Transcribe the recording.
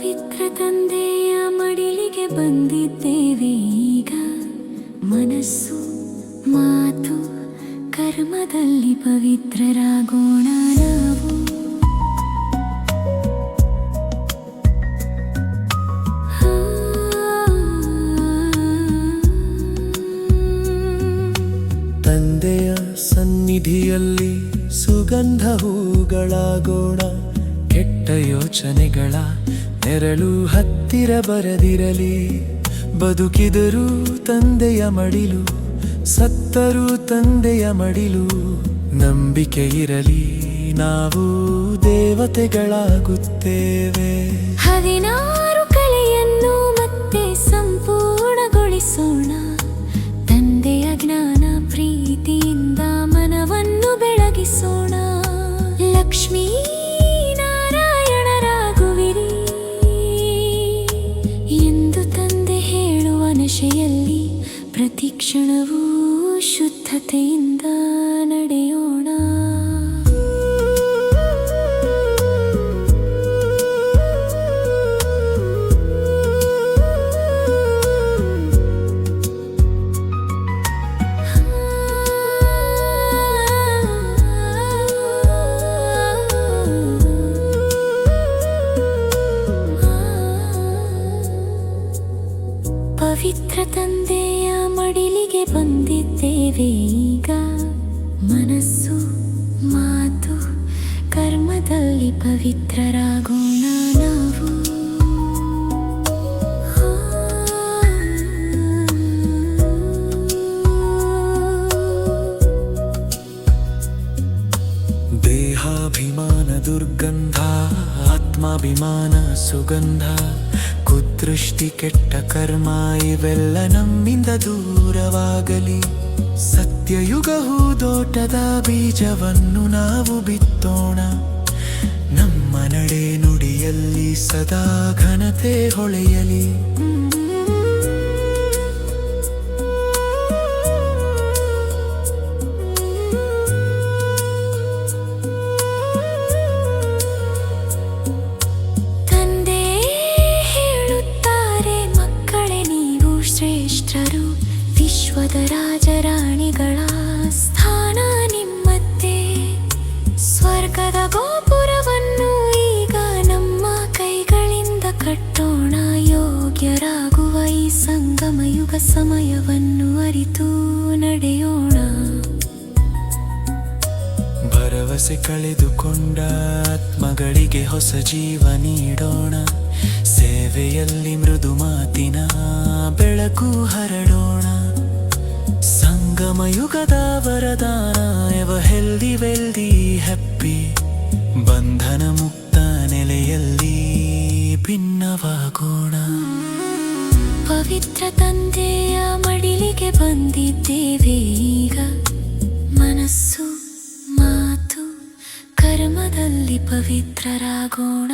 ಪವಿತ್ರ ತಂದೆಯ ಮಡಿಲಿಗೆ ಬಂದಿದ್ದೇವೆ. ಈಗ ಮನಸ್ಸು, ಮಾತು, ಕರ್ಮದಲ್ಲಿ ಪವಿತ್ರರಾಗೋಣ ನಾವು. ತಂದೆಯ ಸನ್ನಿಧಿಯಲ್ಲಿ ಸುಗಂಧ ಹೂಗಳಾಗೋಣ. ಕೆಟ್ಟ ಯೋಚನೆಗಳ ನೆರಳು ಹತ್ತಿರ ಬರದಿರಲಿ, ಬದುಕಿದರೂ ತಂದೆಯ ಮಡಿಲು, ಸತ್ತರೂ ತಂದೆಯ ಮಡಿಲು, ನಂಬಿಕೆ ಇರಲಿ, ನಾವು ದೇವತೆಗಳಾಗುತ್ತೇವೆ. ಹದಿನಾರು ಕಲೆಯನ್ನು ಮತ್ತೆ ಸಂಪೂರ್ಣಗೊಳಿಸೋಣ. ತಂದೆಯ ಜ್ಞಾನ ಪ್ರೀತಿಯಿಂದ ಮನವನ್ನು ಬೆಳಗಿಸೋಣ. ಲಕ್ಷ್ಮೀ ಹೇಳುವ ಪ್ರತಿಕ್ಷಣವೂ ಪ್ರತಿ ಕ್ಷಣವೂ ಶುದ್ಧತೆಯಿಂದ ನಡೆಯೋಣ ಮಡಿಲಿಗೆ ಬಂದಿದ್ದೇವೆ ಈಗ ಮನಸ್ಸು ಮಾತು ಕರ್ಮದಲ್ಲಿ ಪವಿತ್ರರಾಗೋಣ ನಾವು ದೇಹಾಭಿಮಾನ ದುರ್ಗಂಧ ಆತ್ಮಾಭಿಮಾನ ಸುಗಂಧ ಕುದೃಷ್ಟಿ ಕೆಟ್ಟ ಕರ್ಮ ಇವೆಲ್ಲ ನಮ್ಮಿಂದ ದೂರವಾಗಲಿ. ಸತ್ಯಯುಗ ಹೂದೋಟದ ಬೀಜವನ್ನು ನಾವು ಬಿತ್ತೋಣ. ನಮ್ಮ ನಡೆ ನುಡಿಯಲ್ಲಿ ಸದಾ ಘನತೆ ಹೊಳೆಯಲಿ. ಯೋಗ್ಯರಾಗುವ ಈ ಸಂಗಮ ಯುಗ ಸಮಯವನ್ನು ಅರಿತು ನಡೆಯೋಣ. ಭರವಸೆ ಕಳೆದುಕೊಂಡ ಆತ್ಮಗಳಿಗೆ ಹೊಸ ಜೀವ ನೀಡೋಣ. ಸೇವೆಯಲ್ಲಿ ಮೃದು ಮಾತಿನ ಬೆಳಕು ಹರಡೋಣ. ಸಂಗಮ ಯುಗದ ವರದಾನ ಎವ ಹೆಲ್ದಿ ಪವಿತ್ರ ತಂದೆಯ ಮಡಿಲಿಗೆ ಬಂದಿದ್ದೇವೆ. ಈಗ ಮನಸ್ಸು ಮಾತು ಕರ್ಮದಲ್ಲಿ ಪವಿತ್ರರಾಗೋಣ